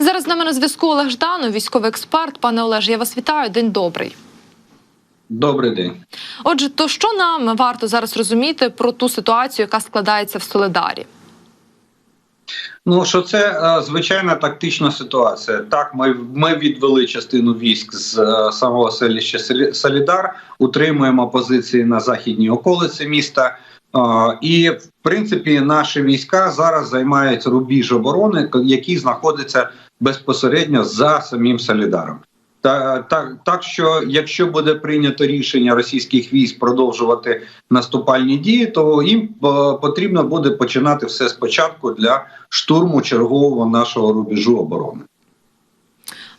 Зараз з нами на зв'язку Олег Жданов, військовий експерт. Пане Олеж, я вас вітаю. День добрий. Добрий день. Отже, то що нам варто зараз розуміти про ту ситуацію, яка складається в Солидарі? Ну що це е, звичайна тактична ситуація. Так, ми ми відвели частину військ з е, самого селища Солі- Солідар, утримуємо позиції на західній околиці міста. Е, і в принципі наші війська зараз займають рубіж оборони, який знаходиться безпосередньо за самим Солідаром. Та так, так що, якщо буде прийнято рішення російських військ продовжувати наступальні дії, то їм е, потрібно буде починати все спочатку для штурму чергового нашого рубежу оборони.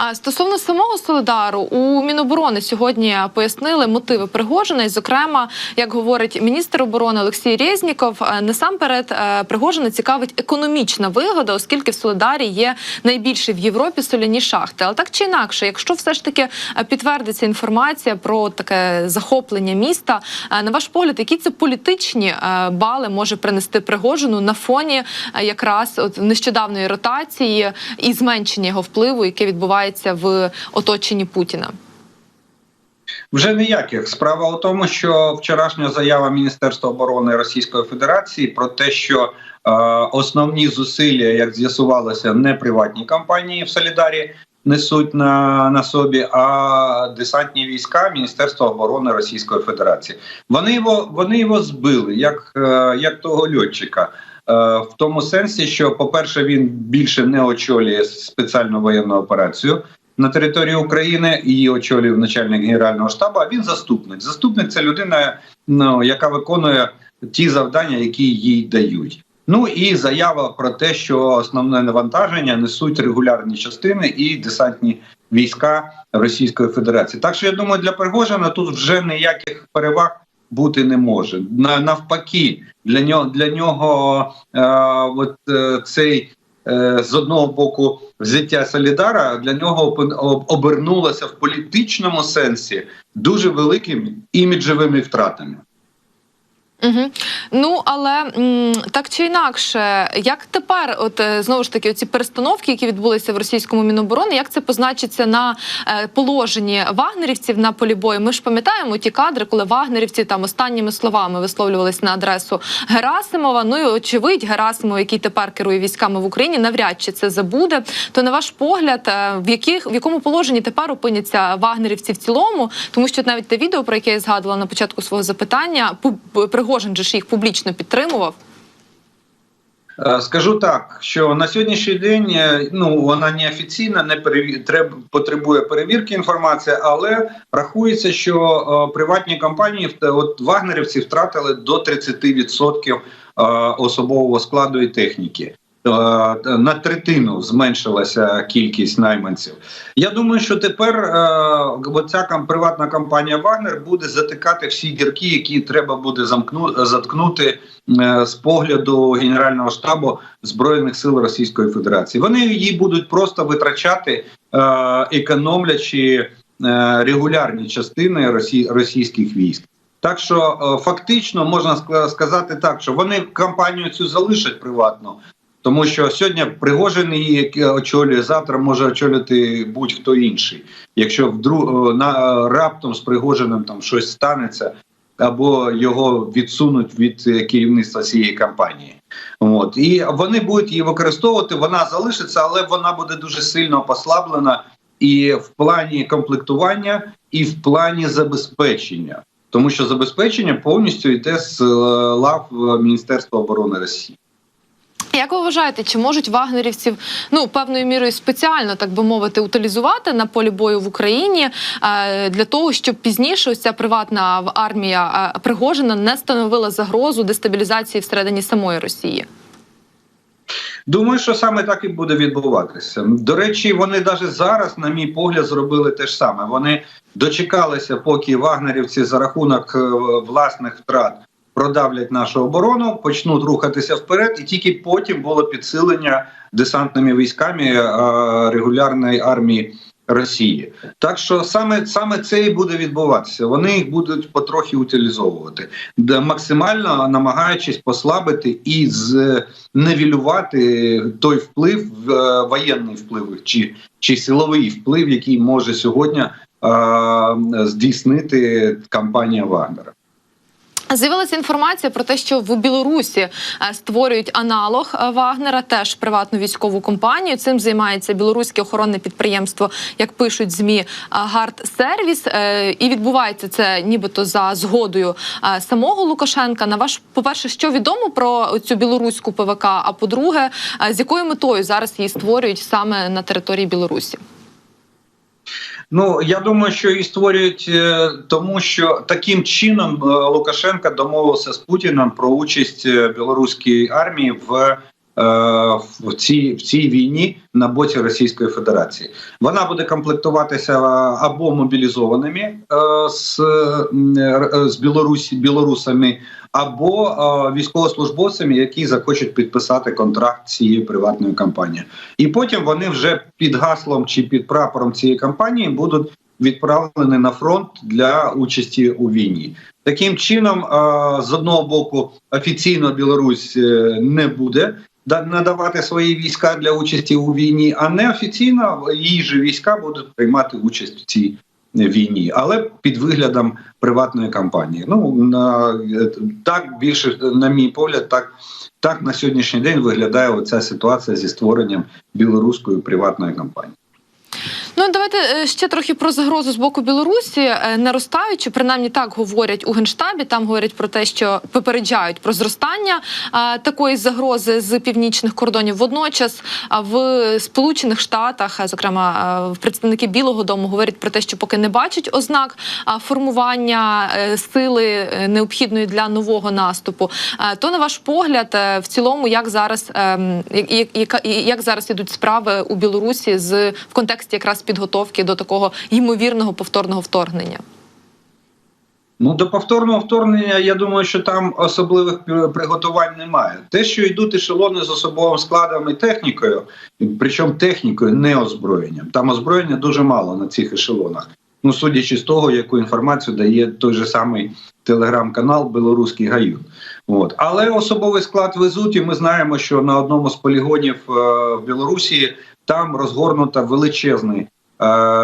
А стосовно самого Солидару, у Міноборони сьогодні пояснили мотиви Пригожина. І, зокрема, як говорить міністр оборони Олексій Резніков, е, насамперед е, Пригожина цікавить економічна вигода, оскільки в Солидарі є найбільші в Європі соляні шахти. Але так чи інакше, якщо все ж таки е, підтвердиться інформація про таке захоплення міста, на ваш погляд, які це політичні бали може принести Пригожину на фоні якраз от нещодавної ротації і зменшення його впливу, яке відбувається в оточенні Путіна? Вже ніяких справа у тому, що вчорашня заява Міністерства оборони Російської Федерації про те, що е, основні зусилля, як з'ясувалося, не приватні компанії в Солідарі несуть на, на собі, а десантні війська Міністерства оборони Російської Федерації. Вони його вони його збили, як, е, як того льотчика. Е, В тому сенсі, що, по-перше, він більше не очолює спеціальну воєнну операцію на території України її очолює начальник генерального штабу. А він заступник. Заступник це людина, ну яка виконує ті завдання, які їй дають. Ну і заява про те, що основне навантаження несуть регулярні частини і десантні війська Російської Федерації. Так що я думаю, для Пригожина тут вже ніяких переваг бути не може. На навпаки, для нього для нього е, от е, цей е, з одного боку взяття Солідара для нього обернулося в політичному сенсі дуже великими іміджевими втратами. Угу. Ну але м, так чи інакше, як тепер, от е, знову ж таки, оці перестановки, які відбулися в російському міноборони, як це позначиться на е, положенні вагнерівців на полі бою? Ми ж пам'ятаємо ті кадри, коли вагнерівці там останніми словами висловлювались на адресу Герасимова. Ну і очевидь, Герасимов, який тепер керує військами в Україні, навряд чи це забуде. То на ваш погляд, е, в яких в якому положенні тепер опиняться вагнерівці в цілому, тому що навіть те відео, про яке я згадувала на початку свого запитання, пу- Пригожин же ж їх публічно підтримував. Е, Скажу так, що на сьогоднішній день е, ну вона не офіційна, не треб... потребує перевірки інформації, але рахується, що е, приватні компанії от вагнерівці втратили до 30% е, особового складу і техніки. Е, На третину зменшилася кількість найманців. Я думаю, що тепер е, кам- приватна компанія Вагнер буде затикати всі дірки, які треба буде заткнути е, з погляду Генерального штабу Збройних сил Російської Федерації. Вони її будуть просто витрачати, економлячи регулярні частини російських військ. Так що фактично можна сказати так, що вони компанію цю залишать приватну, тому що сьогодні Пригожин її е, очолює, завтра може очолювати будь-хто інший. Якщо вдруг на раптом з Пригожиним там щось станеться, або його відсунуть від е, керівництва цієї компанії. От і вони будуть її використовувати. Вона залишиться, але вона буде дуже сильно послаблена і в плані комплектування, і в плані забезпечення, тому що забезпечення повністю йде з е, лав е, Міністерства оборони Росії. Як ви вважаєте, чи можуть вагнерівців ну певною мірою спеціально, так би мовити, утилізувати на полі бою в Україні е, для того, щоб пізніше ця приватна армія е, Пригожина не становила загрозу дестабілізації всередині самої Росії? Думаю, що саме так і буде відбуватися. До речі, вони навіть зараз, на мій погляд, зробили те ж саме. Вони дочекалися, поки вагнерівці за рахунок е, власних втрат продавлять нашу оборону, почнуть рухатися вперед, і тільки потім було підсилення десантними військами е, регулярної армії Росії. Так що саме саме це і буде відбуватися. Вони їх будуть потрохи утилізовувати, максимально намагаючись послабити і зневілювати той вплив, е, воєнний вплив чи, чи силовий вплив, який може сьогодні е, здійснити кампанія Вагнера. З'явилася інформація про те, що в Білорусі е, створюють аналог е, Вагнера, теж приватну військову компанію. Цим займається білоруське охоронне підприємство, як пишуть змі Гард Сервіс. Е, І відбувається це нібито за згодою е, самого Лукашенка. На ваш, по-перше, що відомо про цю білоруську ПВК? А по-друге, е, з якою метою зараз її створюють саме на території Білорусі? Ну я думаю, що її створюють е, тому, що таким чином е, Лукашенко домовився з Путіним про участь е, білоруської армії в. В цій в цій війні на боці Російської Федерації вона буде комплектуватися або мобілізованими з, з Білорусі білорусами, або е, військовослужбовцями, які захочуть підписати контракт з цією приватною компанією. І потім вони вже під гаслом чи під прапором цієї компанії будуть відправлені на фронт для участі у війні. Таким чином, е, з одного боку, офіційно Білорусь е, не буде да- надавати свої війська для участі у війні, а неофіційно її ж війська будуть приймати участь в цій війні, але під виглядом приватної кампанії. Ну на е, так більше, на мій погляд, так. Так на сьогоднішній день виглядає оця ситуація зі створенням білоруської приватної компанії. Ну давайте е, ще трохи про загрозу з боку Білорусі Е, наростаючи, принаймні так говорять у генштабі. Там говорять про те, що попереджають про зростання е, такої загрози з північних кордонів. Водночас а в Сполучених Штатах, а, зокрема представники Білого Дому, говорять про те, що поки не бачать ознак а, формування е, сили необхідної для нового наступу. То на ваш погляд, в цілому, як зараз ем, як, як, як зараз ідуть справи у Білорусі з в контексті якраз підготовки до такого ймовірного повторного вторгнення? Ну до повторного вторгнення, я думаю, що там особливих приготувань немає. Те, що йдуть ешелони з особовим складом і технікою, причому технікою, не озброєнням. Там озброєння дуже мало на цих ешелонах. Ну, судячи з того, яку інформацію дає той же самий телеграм-канал Білоруський Гаюн. От. Але особовий склад везуть, і ми знаємо, що на одному з полігонів е, в Білорусі там розгорнуто величезний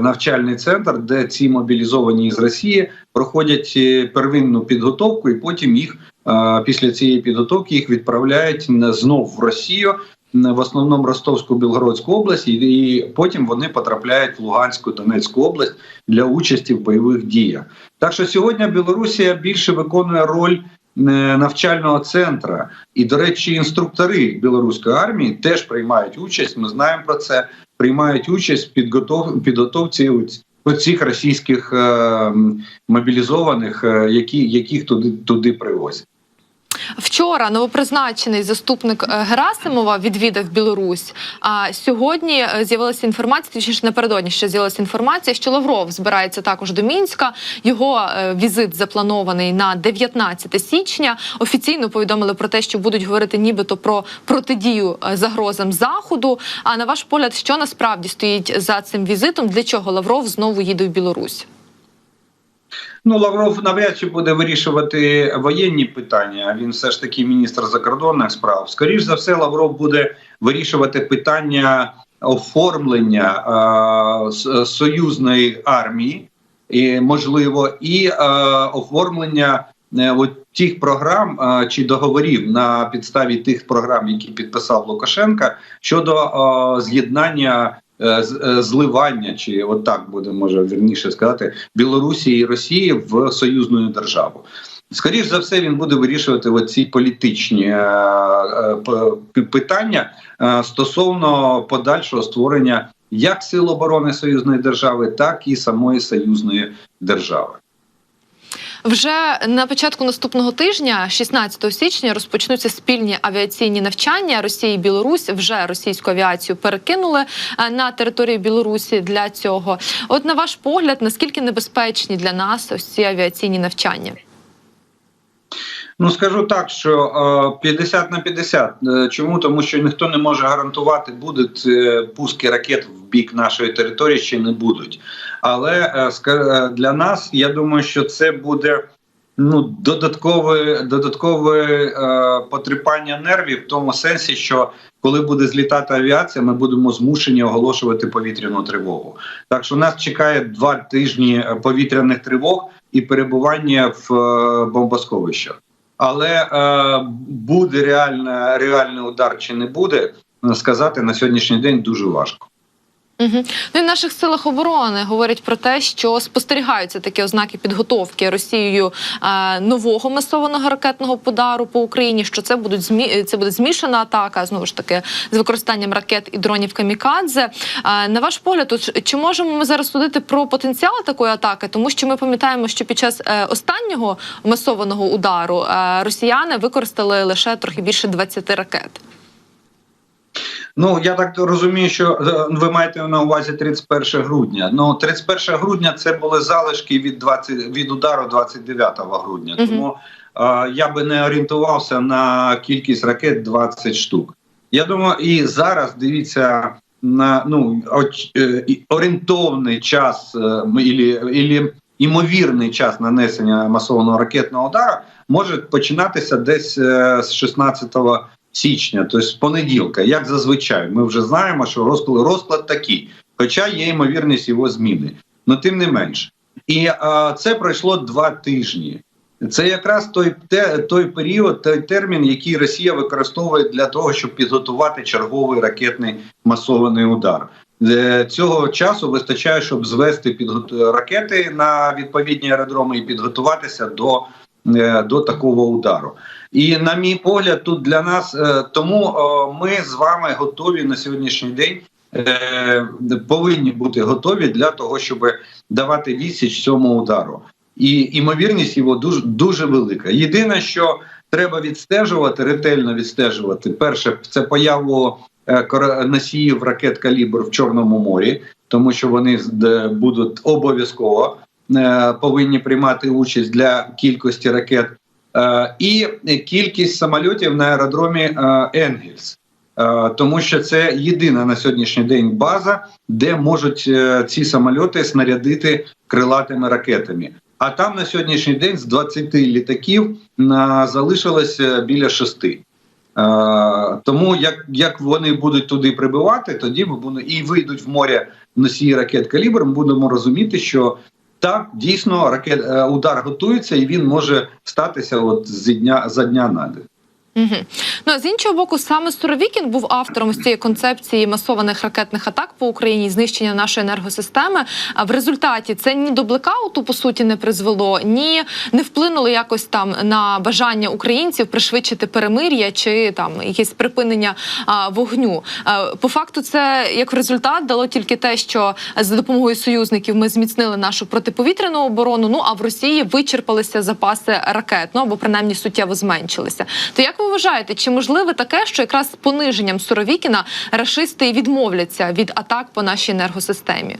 навчальний центр, де ці мобілізовані з Росії проходять е, первинну підготовку, і потім їх е, після цієї підготовки їх відправляють знов в Росію. В основному Ростовську Білгородську область, і, потім вони потрапляють в Луганську Донецьку область для участі в бойових діях. Так що сьогодні Білорусія більше виконує роль е, навчального центру. І, до речі, інструктори білоруської армії теж приймають участь. Ми знаємо про це. Приймають участь в підготов... підготовці цих російських е... мобілізованих, е, які... яких туди, туди привозять. Вчора новопризначений заступник е, Герасимова відвідав Білорусь. А сьогодні е, з'явилася інформація, точніше напередодні ще з'явилася інформація, що Лавров збирається також до Мінська. Його е, візит запланований на 19 січня. Офіційно повідомили про те, що будуть говорити нібито про протидію загрозам заходу. А на ваш погляд, що насправді стоїть за цим візитом? Для чого Лавров знову їде в Білорусь? Ну, Лавров навряд чи буде вирішувати воєнні питання. Він все ж таки міністр закордонних справ. Скоріш за все, Лавров буде вирішувати питання оформлення е, союзної армії, і, можливо, і е, оформлення е, от тих програм е, чи договорів на підставі тих програм, які підписав Лукашенка, щодо е, з'єднання. Е, е, Зливання, чи от так буде може вірніше сказати, Білорусі і Росії в союзну державу. Скоріш за все, він буде вирішувати оці політичні е, питання стосовно подальшого створення як сил оборони союзної держави, так і самої союзної держави. Вже на початку наступного тижня, 16 січня, розпочнуться спільні авіаційні навчання. Росії і Білорусь вже російську авіацію перекинули е, на територію Білорусі для цього. От на ваш погляд, наскільки небезпечні для нас ось ці авіаційні навчання? Ну скажу так, що е, 50 на 50. Е, Чому? Тому що ніхто не може гарантувати, будуть е, пуски ракет в бік нашої території чи не будуть. Але е, е, для нас я думаю, що це буде ну додаткове додаткове е, потріпання нервів в тому сенсі, що коли буде злітати авіація, ми будемо змушені оголошувати повітряну тривогу. Так що нас чекає два тижні е, повітряних тривог і перебування в е, бомбосховищах. Але е, буде реальна, реальний удар чи не буде, сказати на сьогоднішній день дуже важко. Угу. Ну і в наших силах оборони говорять про те, що спостерігаються такі ознаки підготовки Росією е, нового масованого ракетного удару по Україні. Що це будуть змі... це буде змішана атака знову ж таки з використанням ракет і дронів камікадзе. Е, на ваш погляд, чи можемо ми зараз судити про потенціал такої атаки? Тому що ми пам'ятаємо, що під час е, останнього масованого удару е, росіяни використали лише трохи більше 20 ракет. Ну я так розумію, що е, ви маєте на увазі 31 грудня. Ну 31 грудня це були залишки від 20, від удару 29 грудня. Мгм. Тому е, я би не орієнтувався на кількість ракет 20 штук. Я думаю, і зараз дивіться на ну оч, е, орієнтовний час е, ілі, імовірний час нанесення масованого ракетного удару може починатися десь е, з 16 січня, тобто з понеділка, як зазвичай, ми вже знаємо, що розклад, розклад такий, хоча є ймовірність його зміни. Ну тим не менш. І а, це пройшло два тижні. Це якраз той те, той період, той термін, який Росія використовує для того, щоб підготувати черговий ракетний масований удар. Е, Цього часу вистачає, щоб звести підгот... ракети на відповідні аеродроми і підготуватися до, е, до такого удару. І на мій погляд, тут для нас е, тому е, ми з вами готові на сьогоднішній день. е, Повинні бути готові для того, щоб давати відсіч цьому удару, і імовірність його дуже дуже велика. Єдине, що треба відстежувати, ретельно відстежувати. Перше, це появу носіїв ракет калібр в Чорному морі, тому що вони будуть обов'язково повинні приймати участь для кількості ракет. Е, і кількість самольотів на аеродромі е, Енгельс, Е, тому що це єдина на сьогоднішній день база, де можуть ці самольоти снарядити крилатими ракетами. А там на сьогоднішній день з 20 літаків на, залишилося біля шести. Тому як, як вони будуть туди прибивати, тоді ми будемо і вийдуть в море носії ракет калібр. Ми будемо розуміти, що так дійсно ракет е, удар готується, і він може статися от з дня за дня на день. Угу. Ну з іншого боку, саме Суровікін був автором цієї концепції масованих ракетних атак по Україні, знищення нашої енергосистеми. А в результаті це ні до блекауту по суті не призвело, ні не вплинуло якось там на бажання українців пришвидшити перемир'я чи там якесь припинення а, вогню. А, по факту, це як результат дало тільки те, що за допомогою союзників ми зміцнили нашу протиповітряну оборону. Ну а в Росії вичерпалися запаси ракет, ну або принаймні суттєво зменшилися. То як ви вважаєте, чи можливе таке, що якраз пониженням Суровікіна рашисти відмовляться від атак по нашій енергосистемі?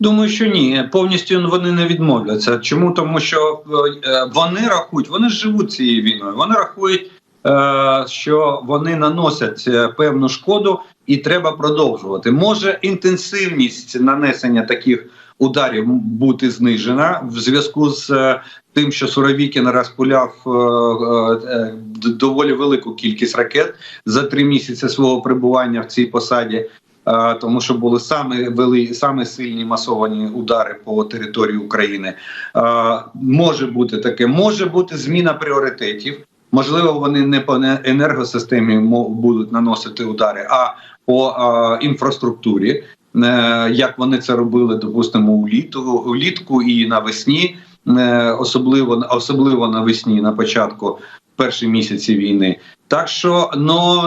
Думаю, що ні, повністю вони не відмовляться. Чому? Тому що е, вони рахують, вони живуть цією війною. Вони рахують, е, що вони наносять е, певну шкоду, і треба продовжувати. Може інтенсивність нанесення таких ударів бути знижена в зв'язку з е, тим, що Суровікін розпуляв е, е, доволі велику кількість ракет за три місяці свого перебування в цій посаді. Тому що були саме вели саме сильні масовані удари по території України. Може бути таке, може бути зміна пріоритетів. Можливо, вони не по енергосистемі будуть наносити удари, а по інфраструктурі, як вони це робили, допустимо, улітку, улітку і навесні, е, особливо особливо навесні, на початку перші місяці війни. Так що ну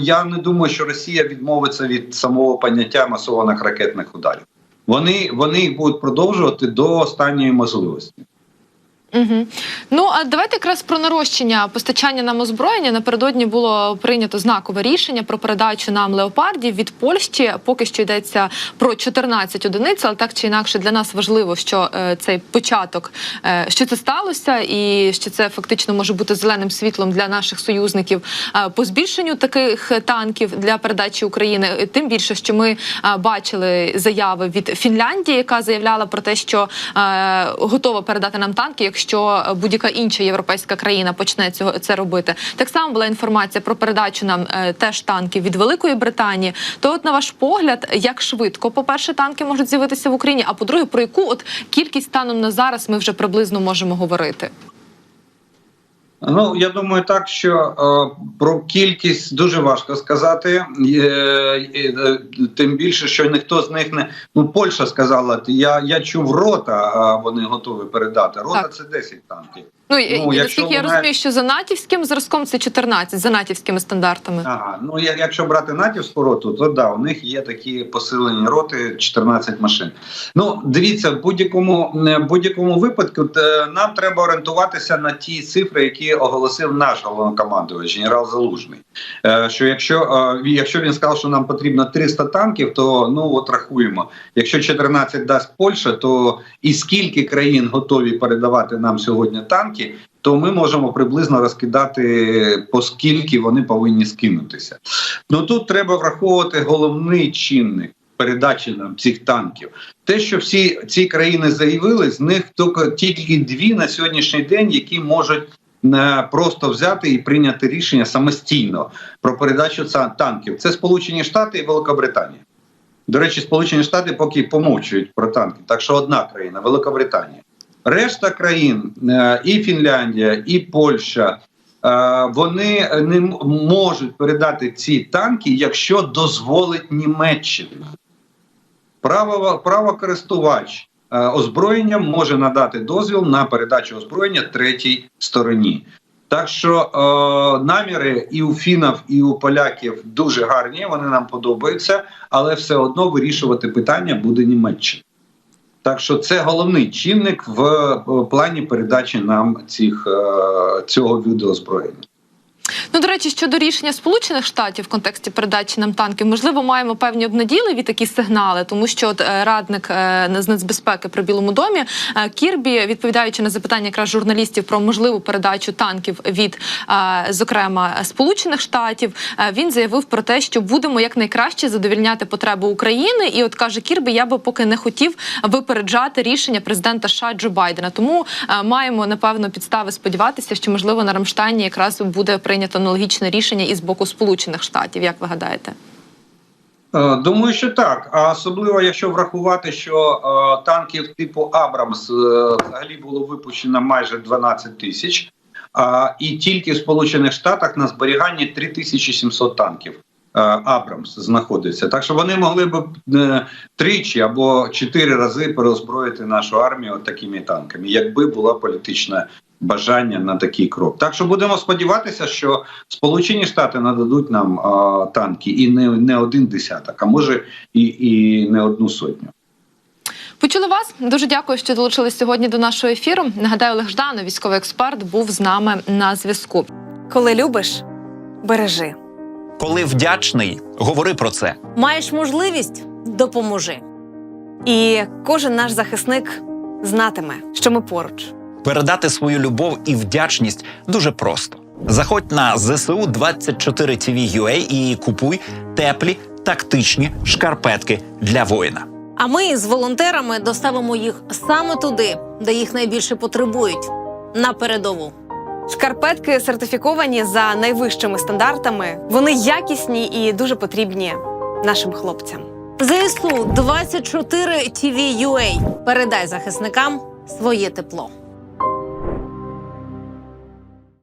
я не думаю, що Росія відмовиться від самого поняття масованих ракетних ударів. Вони вони їх будуть продовжувати до останньої можливості. Угу. Ну а давайте якраз про нарощення постачання нам озброєння. Напередодні було прийнято знакове рішення про передачу нам леопардів від Польщі. Поки що йдеться про 14 одиниць, але так чи інакше для нас важливо, що е, цей початок, е, що це сталося, і що це фактично може бути зеленим світлом для наших союзників е, по збільшенню таких танків для передачі України. Е, Тим більше, що ми е, бачили заяви від Фінляндії, яка заявляла про те, що е, готова передати нам танки, якщо будь-яка інша європейська країна почне цього це робити. Так само була інформація про передачу нам е, теж танків від Великої Британії. То, от на ваш погляд, як швидко, по-перше, танки можуть з'явитися в Україні, а по-друге, про яку от кількість станом на зараз ми вже приблизно можемо говорити? Ну я думаю, так що е, про кількість дуже важко сказати. Е, е, тим більше, що ніхто з них не ну Польща сказала, я, я чув рота, а вони готові передати. Рота Так. це 10 танків. Ну, Ну, і якщо наскільки я розумію, що за натівським зразком це 14, за натівськими стандартами. Ага, ну якщо брати натівську роту, то да, у них є такі посилені роти, 14 машин. Ну дивіться, в будь-якому е, будь-якому випадку е, нам треба орієнтуватися на ті цифри, які оголосив наш головнокомандувач, генерал Залужний. Е, Що якщо, е, якщо він сказав, що нам потрібно 300 танків, то ну от рахуємо. Якщо 14 дасть Польща, то і скільки країн готові передавати нам сьогодні танки, то ми можемо приблизно розкидати по скільки вони повинні скинутися. Ну тут треба враховувати головний чинник передачі нам цих танків. Те, що всі ці країни заявили, з них тільки, тільки дві на сьогоднішній день, які можуть просто взяти і прийняти рішення самостійно про передачу танків. Це Сполучені Штати і Великобританія. До речі, Сполучені Штати поки помовчують про танки. Так що одна країна Великобританія. Решта країн, е, і Фінляндія, і Польща, е, вони не можуть передати ці танки, якщо дозволить Німеччина. Право, правокористувач е, озброєння може надати дозвіл на передачу озброєння третій стороні. Так що е, наміри і у фінів, і у поляків дуже гарні, вони нам подобаються, але все одно вирішувати питання буде Німеччина. Так що це головний чинник в е, плані передачі нам цих, е, цього виду озброєння. Ну, до речі, щодо рішення Сполучених Штатів в контексті передачі нам танків, можливо, маємо певні обнадійливі такі сигнали, тому що от, е, радник е, з нацбезпеки при Білому домі е, Кірбі, відповідаючи на запитання якраз журналістів про можливу передачу танків від, зокрема, Сполучених Штатів, він заявив про те, що будемо якнайкраще задовільняти потреби України. І от каже Кірбі, я би поки не хотів випереджати рішення президента США Джо Байдена. Тому маємо напевно підстави сподіватися, що можливо на Рамштайні якраз буде прийнято аналогічне рішення і з боку Сполучених Штатів. Як ви гадаєте? Е, Думаю, що так. А особливо, якщо врахувати, що е, танків типу Абрамс е, взагалі було випущено майже 12 тисяч, а і тільки в Сполучених Штатах на зберіганні 3700 танків. е, Абрамс знаходиться, так що вони могли б е, тричі або чотири рази переозброїти нашу армію такими танками, якби було політичне бажання на такий крок. Так що будемо сподіватися, що Сполучені Штати нададуть нам а, танки і не, не один десяток, а може і, і не одну сотню. Почули вас. Дуже дякую, що долучились сьогодні до нашого ефіру. Нагадаю, Олег Жданов, військовий експерт, був з нами на зв'язку. Коли любиш, бережи. Коли вдячний, говори про це. Маєш можливість допоможи. І кожен наш захисник знатиме, що ми поруч. Передати свою любов і вдячність дуже просто. Заходь на ЗСУ 24 TV UA і купуй теплі тактичні шкарпетки для воїна. А ми з волонтерами доставимо їх саме туди, де їх найбільше потребують на передову. Шкарпетки сертифіковані за найвищими стандартами. Вони якісні і дуже потрібні нашим хлопцям. ЗСУ 24 TV UA. Передай захисникам своє тепло.